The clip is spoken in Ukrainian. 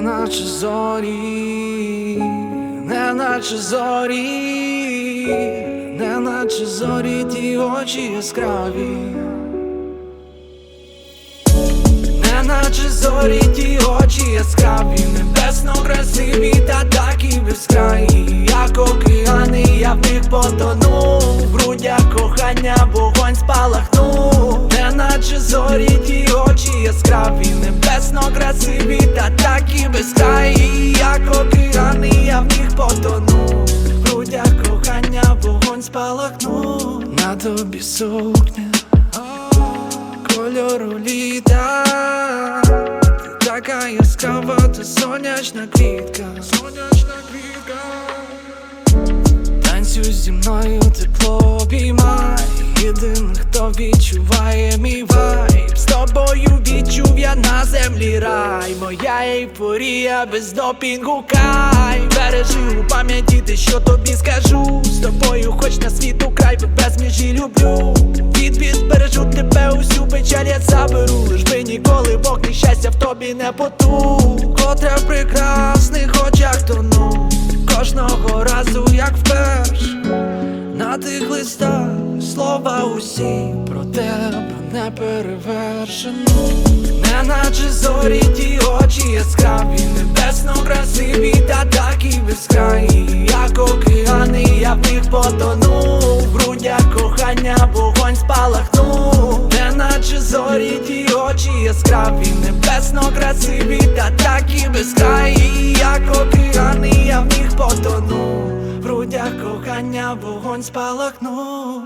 наче зорі, не наче зорі, не наче зорі, ті очі яскраві, не наче зорі, ті очі яскраві, небесно красиві та такі безкраї, як океани, я в них потону, в грудях кохання, вогонь спалахнув, не наче зорі, ті яскраві, небесно красиві та такі безкраї, як океани, я в них потону, в грудях кохання, вогонь спалахнув, на тобі сукня кольору літа. Ти така яскрава, ти сонячна квітка. Сонячна квітка. Танцюй зі мною, тепло Єдиний, хто відчуває мій вайб. З тобою відчув я на землі рай. Моя ейфорія без допінгу кай Бережи у пам'яті те, що тобі скажу. З тобою хоч на світу край, бо без межі люблю. Від від бережу тебе усю печаль я заберу. Лиш би ніколи Бог ні щастя в тобі не потух Котре в прекрасних очах тону. Кожного разу як вперше на тих листах слова усі про тебе не перевершено, не наче зорі ті очі яскраві, небесно красиві та такі безкраї, як океани, я в них потону, в грудях кохання, вогонь спалахнув, не наче зорі ті очі яскраві, небесно красиві та такі безкраї, як океани, я в них потону. В кохання вогонь спалахнув